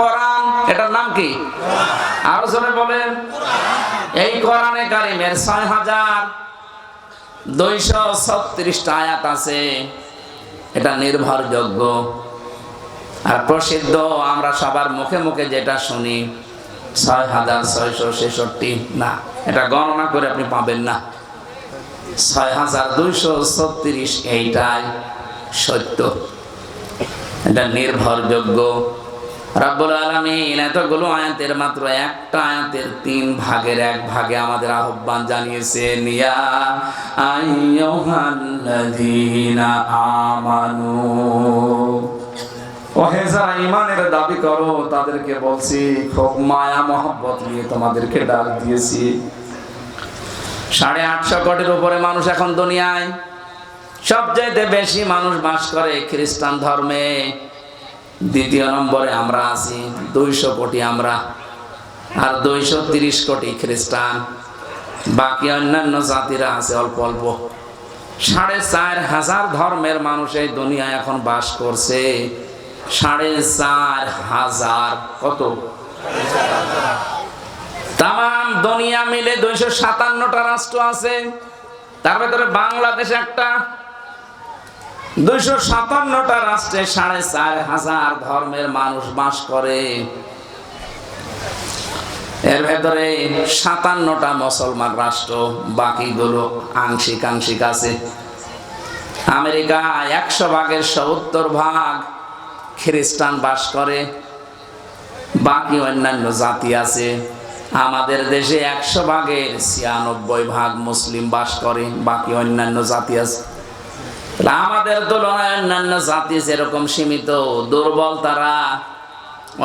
কোরআন, এটার নাম কি? আরও জোরে বলেন। এই কোরআনে কারিমের ছয় হাজার দুইশো ছত্রিশটা আয়াত আছে। এটা নির্ভরযোগ্য আর প্রসিদ্ধ। আমরা সবার মুখে মুখে যেটা শুনি, ছয় হাজার ছয়শো ছেষট্টি, না, এটা গণনা করে আপনি পাবেন না। ছয় হাজার দুইশো ছত্রিশ এইটাই সত্য। এটা নির্ভরযোগ্য। রাব্বুল আলামিন এতগুলো আয়াতের মাত্র একটা আয়াতের তিন ভাগের এক ভাগে আমাদের আহ্বান আইয়ুহাল্লাযীনা আমানু। ও হে যারা ইমানের দাবি করো, তাদেরকে বলছি, খুব মায়া মহব্বত নিয়ে তোমাদেরকে ডাক দিয়েছি। সাড়ে আটশো কোটির উপরে মানুষ এখন দুনিয়ায়। সবচাইতে বেশি মানুষ বাস করে খ্রিস্টান ধর্মে। দ্বিতীয় নম্বরে আমরা আছি, দুইশো কোটি আমরা, আর দুইশো তিরিশ কোটি খ্রিস্টান। বাকি অন্যান্য জাতিরা আছে অল্প অল্প। সাড়ে চার হাজার ধর্মের মানুষ এই দুনিয়ায় এখন বাস করছে। সাড়ে চার হাজার কত? তাম দুনিয়া মিলে দুইশো সাতান্নটা রাষ্ট্র আছে। তার ভেতরে বাংলাদেশ একটা দুইশো সাতান্নটা রাষ্ট্রে সাড়ে চার হাজার ধর্মের মানুষ বাস করে। এর ভেতরে সাতান্নটা মুসলমান রাষ্ট্র, বাকিগুলো আংশিক আংশিক আছে। আমেরিকা একশো ভাগের সত্তর ভাগ খ্রিস্টান বাস করে, বাকি অন্যান্য জাতি আছে। আমাদের দেশে একশো ভাগের ছিয়ানব্বই ভাগ মুসলিম বাস করে, বাকি অন্যান্য জাতি আছে। তাহলে আমাদের তুলনায় অন্যান্য জাতি যেরকম সীমিত, দুর্বল তারা।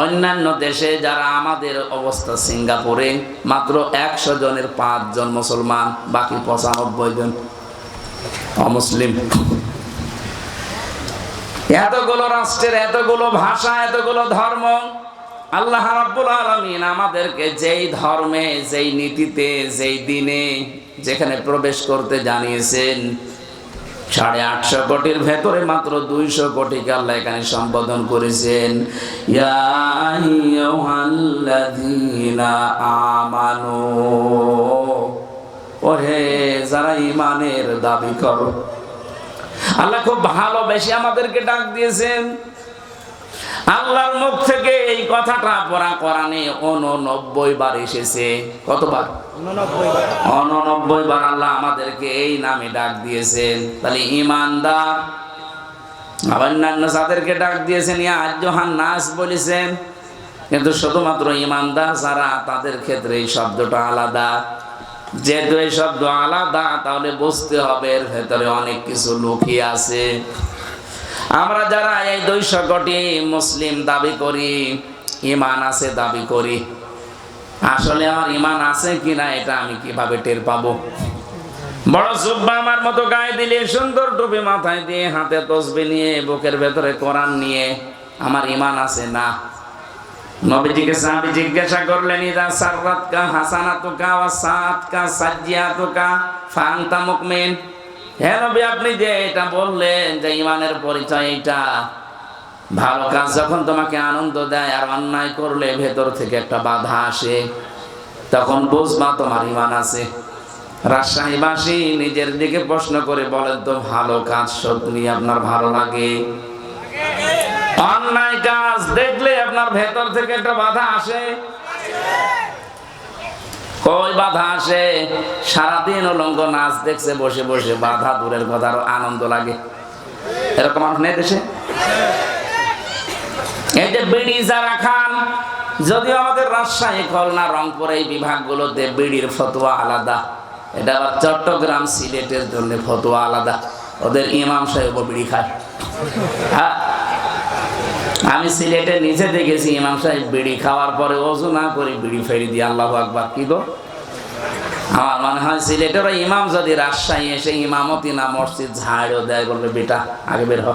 অন্যান্য দেশে যারা আমাদের অবস্থা সিঙ্গাপুরে, মাত্র একশো জনের পাঁচজন মুসলমান, বাকি পঁচানব্বই জন অমুসলিম। এতগুলো রাষ্ট্রের, এতগুলো ভাষা, এতগুলো ধর্ম, আল্লাহ রাব্বুল আলামিন আমাদেরকে যেই ধর্মে, যেই নীতিতে, যেই দিনে যেখানে প্রবেশ করতে জানিয়েছেন সাড়ে আটশো কোটির ভেতরে মাত্র দুইশো কোটি আল্লাহ এখানে সম্বোধন করেছেন। আমানু। ওহে, যারা ইমানের দাবি করো। আল্লাহ খুব ভালোবেসে আমাদেরকে ডাক দিয়েছেন। আল্লাহর মুখ থেকে এই কথাটা পড়া কোরআনে অননব্বই বার এসেছে। কতবার? অননব্বই বার। আল্লাহ আমাদেরকে এই নামে ডাক দিয়েছেন। তাহলে ইমানদার আবার অন্যান্য যাদেরকে ডাক দিয়েছেন, ইয়া আজ্জহান নাস বলেছেন, কিন্তু শুধুমাত্র ইমানদার যারা, তাদের ক্ষেত্রে এই শব্দটা আলাদা। যেহেতু এই শব্দ আলাদা, তাহলে বুঝতে হবে এর ভেতরে অনেক কিছু লুকিয়ে আছে। আমরা যারা এই দুইশো কোটি মুসলিম দাবি করি ইমান আছে দাবি করি। আসলে আমার ইমান আছে কিনা এটা আমি কীভাবে টের পাবো? বড় জুব্বা আমার মতো গায়ে দিলে, সুন্দর টুপি মাথায় দিয়ে হাতে তসবি নিয়ে, বুকের ভেতরে কোরআন নিয়ে আমার ইমান আছে না? নবীজিকে সাহাবী জিজ্ঞাসা করলেন, ইদা সাররাতকা হাসানাতুকা ওয়া সাআতকা সাজ্জিয়াতুকা ফাআনতা মুকমিন হে নবী, আপনি যে এটা বললেন যে ইমানের পরিচয় এটা ভালো কাজ যখন তোমাকে আনন্দ দেয় আর অন্যায় করলে ভেতর থেকে একটা বাধা আসে, তখন বুঝবা তোমার ইমান আছে। রাজশাহীবাসী নিজের দিকে প্রশ্ন করে বলেন তো, ভালো কাজ সত্যি আপনার ভালো লাগে? অন্যায় কাজ দেখলে আপনার ভেতর থেকে একটা বাধা আসে। কই বাধা আসে? সারাদিন উলঙ্গ নাচ দেখছে, বসে বসে বাধা, দূরের কথা, আরও আনন্দ লাগে। এরকম মানুষ নেই দেশে? এই যে বিড়ি যারা খান, যদিও আমাদের রাজশাহী, খুলনা, রংপুর, এই বিভাগগুলোতে বিড়ির ফতোয়া আলাদা। এটা আবার চট্টগ্রাম, সিলেটের জন্য ফতোয়া আলাদা। ওদের ইমাম সাহেব বিড়ি খায়। হ্যাঁ? আমি সিলেটে নিচে দেখেছি ইমাম সাহেব বিড়ি খাওয়ার পরে ওজু না করে বিড়ি ফেরি দিয়ে আল্লাহ আকবার। কি গো? আমার মনে হয় সিলেটের ইমাম যদি রাজশাহী এসে ইমামতি না মসজিদ ঝাড়ও দেয় বলবে, বেটা, আগে বের হ।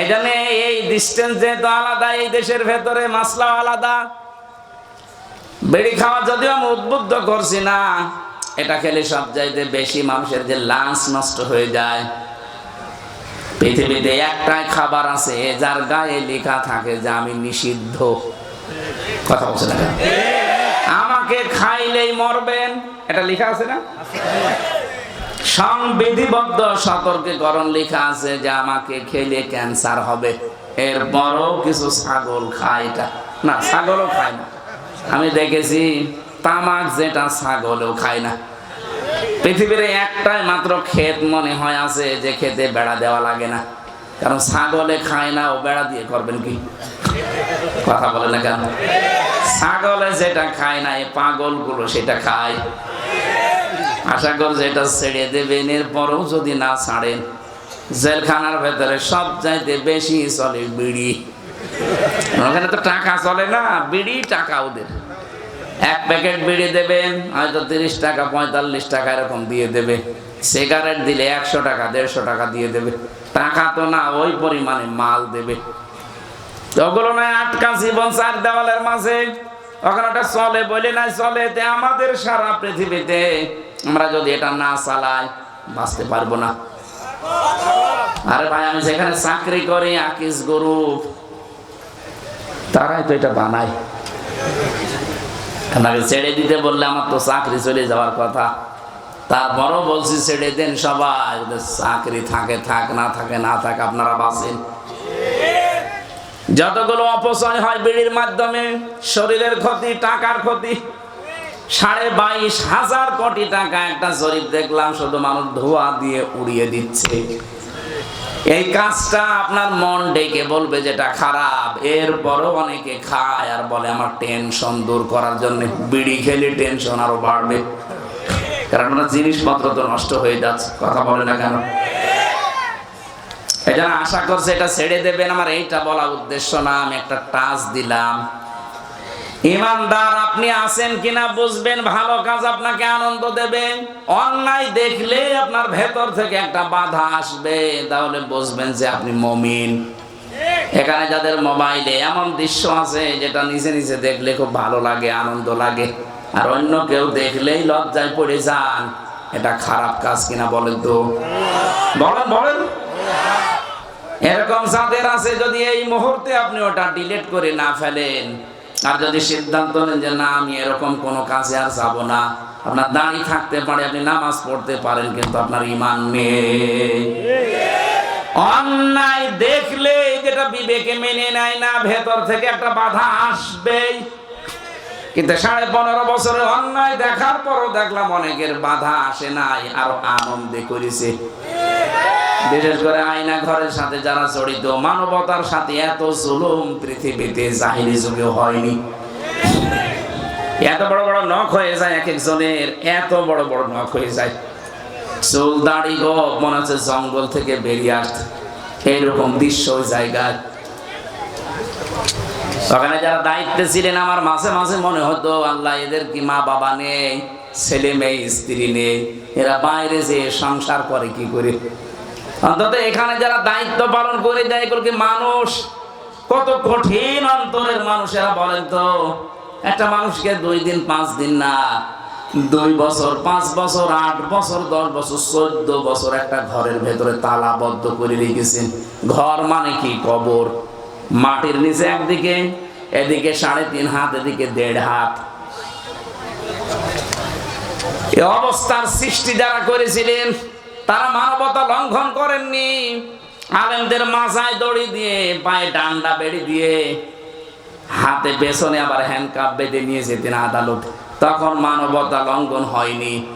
এই জন্য এই ডিস্টেন্স যেহেতু আলাদা, এই দেশের ভেতরে মাসলা আলাদা। বিড়ি খাওয়া যদিও আমি উদ্বুদ্ধ করছি না, এটা খেলে সব চাইতে বেশি মানুষের যে লাঞ্চ নষ্ট হয়ে যায়। পৃথিবীতে একটাই খাবার আছে যার গায়ে লেখা থাকে যে আমি নিষিদ্ধ। কথা বলছে না আমাকে খাইলেই মরবেন, এটা লেখা আছে না? সংবিধিবদ্ধ সতর্কীকরণ লেখা আছে যে আমাকে খেলে ক্যান্সার হবে, এরপরও কিছু ছাগল খায় এটা। না, ছাগলও খায় না। আমি দেখেছি তামাক যেটা ছাগলও খায় না। পৃথিবীর একটাই মাত্র ক্ষেত মনে হয় আছে, যে খেতে বেড়া দেওয়া লাগে না। কারণ ছাগলে খায় না, ও বেড়া দিয়ে করবেন কি? কথা বলে না কেন? ছাগলে যেটা খায় না, এই পাগলগুলো সেটা খায়। আশা করি যেটা ছেড়ে দেবেন, এরপরও যদি না ছাড়েন, জেলখানার ভেতরে সব চাইতে বেশি চলে বিড়ি। ওখানে তো টাকা চলে না, বিড়ি টাকা ওদের। এক প্যাকেট বিড়ি দেবেন হয়তো তিরিশ টাকা, পঁয়তাল্লিশ টাকা এরকম দিয়ে দেবে। সিগারেট দিলে একশো টাকা, দেড়শো টাকা দিয়ে দেবে। টাকা তো না, ওই পরিমাণে মাল দেবে। ওগুলো নয় আটকা জীবন চার দেওয়ালের মাঝে। ওখানে ওটা চলে, বলে নাই চলে, তে আমাদের সারা পৃথিবীতে। আমরা যদি এটা না চালাই, বাঁচতে পারব না। আরে ভাই, আমি যেখানে চাকরি করি, আকিস গরু তারাই তো এটা বানায়। আপনাকে ছেড়ে দিতে বললে আমার তো চাকরি চলে যাওয়ার কথা। তারপরও বলছি, ছেড়ে দেন সবাই। চাকরি থাকে, থাক, না থাকে, না থাক, আপনারা বাঁচেন। যতগুলো অপচয় হয় বিড়ির মাধ্যমে, শরীরের ক্ষতি, টাকার ক্ষতি, সাড়ে বাইশ হাজার কোটি টাকা একটা জরিপ দেখলাম, শুধু মানুষ ধোয়া দিয়ে উড়িয়ে দিচ্ছে। এই কাজটা আপনার মন ডেকে বলবে যেটা খারাপ। এরপরও অনেকে খায় আর বলে, আমার টেনশন দূর করার জন্য বিড়ি খেলে টেনশন আরও বাড়বে। কারণ ওনার জিনিসপত্র তো নষ্ট হয়ে যাচ্ছে, কথা বলে না কেন? এই আশা করছে এটা ছেড়ে দেবেন। আমার এইটা বলা উদ্দেশ্য না, আমি একটা টাচ দিলাম। ইমানদার, আপনি আছেন কিনা বুঝবেন, ভালো কাজ আপনাকে আনন্দ দেবে। অন্যায় দেখলে আপনার ভেতর থেকে একটা বাধা আসবে, তাহলে বুঝবেন যে আপনি মমিন। এখানে যাদের মোবাইলে এমন দৃশ্য আছে, যেটা নিজে নিজে দেখলে খুব ভালো লাগে, আনন্দ লাগে। আর অন্য কেউ দেখলেই লজ্জায় পড়ে যান, এটা খারাপ কাজ কিনা বলেন তো? বলেন বলেন। এরকম যাদের আছে, যদি এই মুহূর্তে আপনি ওটা ডিলিট করে না ফেলেন আর যদি সিদ্ধান্ত নেন যে না, আমি এরকম কোনো কাজে আর যাব না, আপনার দাঁড়ি থাকতে পারে, আপনি নামাজ পড়তে পারেন, কিন্তু আপনার ইমান নেই। অন্যায় দেখলে যেটা বিবেকে মেনে নেয় না, ভেতর থেকে একটা বাধা আসবেই। কিন্তু সাড়ে পনেরো বছরে অন্যায় দেখার পরও দেখলাম অনেকের বাধা আসে নাই আর আনন্দে করেছে। বিশেষ করে আয়না ঘরের সাথে যারা জড়িত, মানবতার সাথে এত জুলুম পৃথিবীতে জাহিলি যুগেও হয়নি। এত বড় বড় নখ হয়ে যায় এক একজনের, এত বড় বড় নখ হয়ে যায়। চুল, দাড়ি গো মনে হচ্ছে জঙ্গল থেকে বেরিয়ে আসছে। এইরকম দৃশ্য জায়গায়। ওখানে যারা দায়িত্বে ছিলেন, আমার মাঝে মাঝে মনে হতো, আল্লাহ, এদের কি মা বাবা নেই, ছেলে মেয়ে, স্ত্রী নেই, এরা বাইরে যে সংসার করে কি করে? অন্তত এখানে যারা দায়িত্ব পালন করে যায় এগুলো কি মানুষ, কত কঠিন অন্তরের মানুষেরা বলেন তো, একটা মানুষকে দুই দিন, পাঁচ দিন না, দুই বছর, পাঁচ বছর, আট বছর, দশ বছর, চোদ্দ বছর একটা ঘরের ভেতরে তালাবদ্ধ করে রেখেছেন। ঘর মানে কি? কবর। মাটির নিচে একদিকে, এদিকে সাড়ে তিন হাত, এদিকে দেড় হাত। অবস্থার সৃষ্টি যারা করেছিলেন, তারা মানবতা লঙ্ঘন করেননি। আলেমদের মাথায় দড়ি দিয়ে, পায়ে ডান্ডা বেড়ি দিয়ে, হাতে পেছনে আবার হ্যান্ডকাপ বেঁধে নিয়ে যেতেন আদালত। তখন মানবতা লঙ্ঘন হয়নি।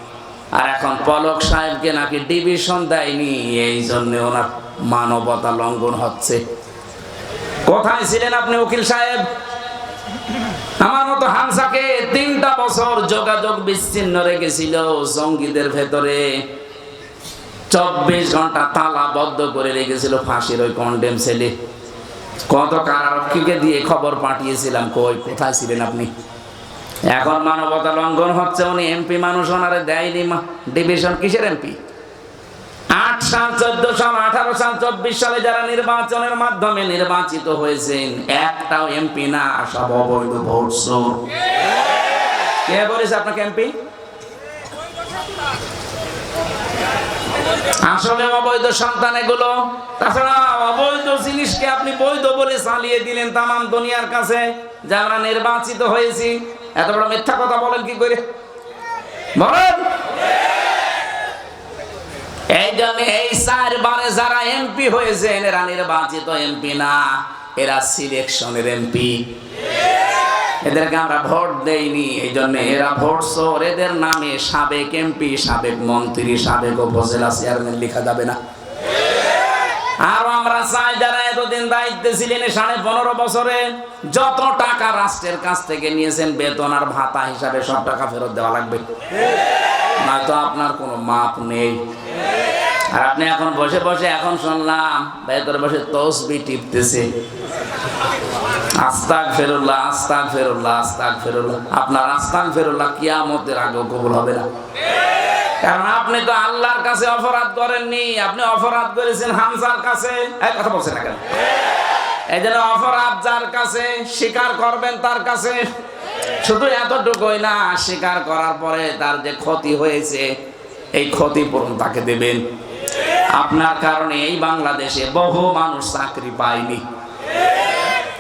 আর এখন পলক সাহেবকে নাকি ডিভিশন দেয়নি, এই জন্য ওনার মানবতা লঙ্ঘন হচ্ছে। কোথায় ছিলেন আপনি, উকিল সাহেব? আমার মতো হামসাকে তিনটা বছর যোগাযোগ বিচ্ছিন্ন রেখেছিল জঙ্গিদের ভেতরে। চব্বিশ ঘণ্টা তালাবদ্ধ করে রেখেছিল ফাঁসির ওই কন্ডেম ছেলে কত কারারক্ষীকে দিয়ে খবর পাঠিয়েছিলাম, কই, কোথায় ছিলেন আপনি? এখন মানবতা লঙ্ঘন হচ্ছে, উনি এমপি মানুষ, ওনারে দেয়নি ডিভিশন কিসের এমপি? সাল চোদ্দ সাল আঠারো সাল চব্বিশ সালে যারা নির্বাচনের মাধ্যমে নির্বাচিত হয়েছেন, একটাও এমপি না, সব অবৈধ ভোট। কে বলেছে আপনাকে এমপি আসলে অবৈধ সন্তান এগুলো। তাছাড়া অবৈধ জিনিসকে আপনি বৈধ বলে চালিয়ে দিলেন তামাম দুনিয়ার কাছে যে আমরা নির্বাচিত হয়েছি। এত বড় মিথ্যা কথা বলেন কি করে? বলেন এই জন্য চারবারে যারা এমপি হয়েছেন এরা নির্বাচিত এমপি না, এরা সিলেকশনের এমপি। এদেরকে আমরা ভোট দেইনি এই জন্য এরা ভোট চোর। এদের নামে সাবেক এমপি, সাবেক মন্ত্রী, সাবেক উপজেলা চেয়ারম্যান লেখা যাবে না। আর আমরা চাই যারা এতদিন দায়িত্বে ছিলেন সাড়ে পনেরো বছরে, যত টাকা রাষ্ট্রের কাছ থেকে নিয়েছেন, বেতন আর ভাতা হিসাবে সব টাকা ফেরত দেওয়া লাগবে। নয়তো আপনার কোনো মাপ নেই। আর আপনি এখন বসে বসে এখন শুনলাম ভেতরে বসে তসবি টিপতেছে। আস্তাক ফেরুল্লাহ আস্তাক ফেরুল্লাহ আস্তাক ফেরুল্লাহ আপনার আস্তাক ফেরুল্লাহ কিয়ামতের কবুল হবে না। কারণ আপনি তো আল্লাহর কাছে অপরাধ করেননি, আপনি অপরাধ করেছেন হামজার কাছে। কথা বলছেন না কেন? এই জন্য অপরাধ যার কাছে, স্বীকার করবেন তার কাছে। শুধু এতটুকুই না, স্বীকার করার পরে তার যে ক্ষতি হয়েছে এই ক্ষতিপূরণ তাকে দেবেন। আপনার কারণে এই বাংলাদেশে বহু মানুষ চাকরি পায়নি।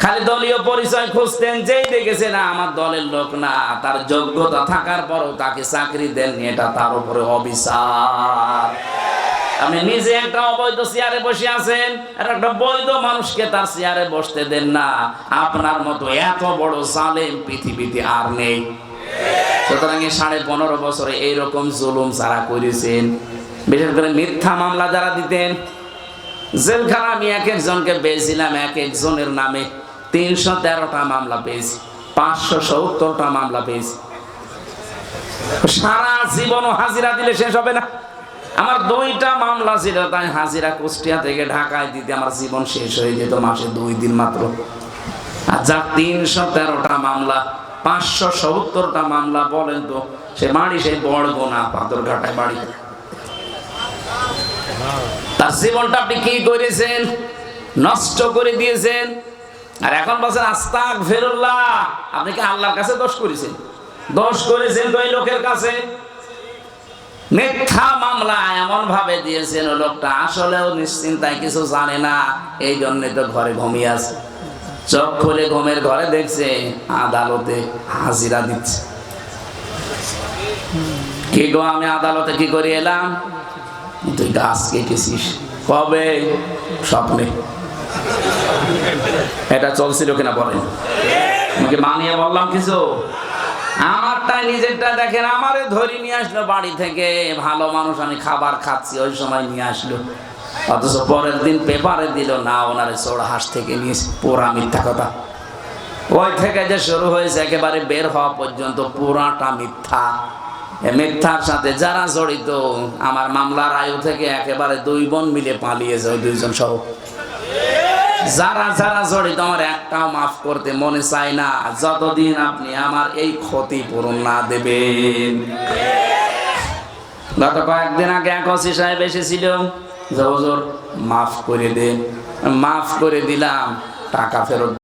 খালি দলীয় পরিচয় খুঁজতেন, যেই দেখেছে না আমার দলের লোক না, তার যোগ্যতা থাকার পরও তাকে চাকরি দেননি, এটা তার উপরে অবিচার। আপনি নিজে একটা অবৈধ চেয়ারে বসে আছেন একটা বৈধ মানুষকে তার চেয়ারে বসতে দেন না। আপনার মতো এত বড় জালেম পৃথিবীতে আর নেই। সুতরাং সাড়ে পনেরো বছরে এইরকম জুলুম যারা করেছেন, বিশেষ করে মিথ্যা মামলা যারা দিতেন, জেলখানা আমি এক একজনকে পেয়েছিলাম, এক একজনের নামে তিনশো তেরোটা মামলা পেয়েছি, পাঁচশো সত্তরটা মামলা পেয়েছি। সারা জীবনও হাজিরা দিলে শেষ হবে না। আমার দুইটা মামলা ছিল, তাই হাজিরা কুষ্টিয়া থেকে ঢাকায় দিতে আমার জীবন শেষ হয়ে যেত মাসে দুই দিন মাত্র। আর যা তিনশো তেরোটা মামলা পাঁচশো সত্তরটা মামলা বলেন তো, সে বাড়ি সেই বড় গোনা পাথরঘাটায় বাড়ি। তার জীবনটা আপনি কি করেছেন? নষ্ট করে দিয়েছেন। আর এখন বলছেন আস্তাক ফেরুল্লাহ আপনি কি আল্লাহর কাছে দোষ করেছেন? দোষ করেছেন তো লোকের কাছে? মিথ্যা মামলা এমন ভাবে দিয়েছেন ও লোকটা, আসলেও নিশ্চিন্তায় কিছু জানে না এই জন্য তো ঘরে ঘুমিয়ে আছে। চোখ খুলে ঘুমের ঘরে দেখছে আদালতে হাজিরা দিচ্ছে। কি গো, আমি আদালতে কি করে এলাম? তুই গাছ কেটেছিস। কবে? স্বপ্নে। এটা চলছিল কিনা বলেন আমাকে মানিয়ে বললাম কিছু? আমারটাই নিজেরটা দেখেন, আমারে ধরি নিয়ে আসলো বাড়ি থেকে। ভালো মানুষ, আমি খাবার খাচ্ছি, ওই সময় নিয়ে আসলো। অথচ পরের দিন পেপারে দিল, না, ওনারে চোর হাঁস থেকে নিয়ে পোড়া মিথ্যা কথা। ওই থেকে যে শুরু হয়েছে, একেবারে বের হওয়া পর্যন্ত পুরাটা মিথ্যা। মিথ্যার সাথে যারা জড়িত, আমার মামলার আয়ু থেকে একেবারে দুই বোন মিলে পালিয়েছে ওই দুইজন সহ। যারা যারা জড়িত, আমার একটাও মাফ করতে মনে চায় না। যতদিন আপনি আমার এই ক্ষতি পূরণ না দেবেন। গত কয়েকদিন আগে এক অসি সাহেব এসেছিল। যে হুজুর মাফ করে দেন মাফ করে দিলাম টাকা ফেরত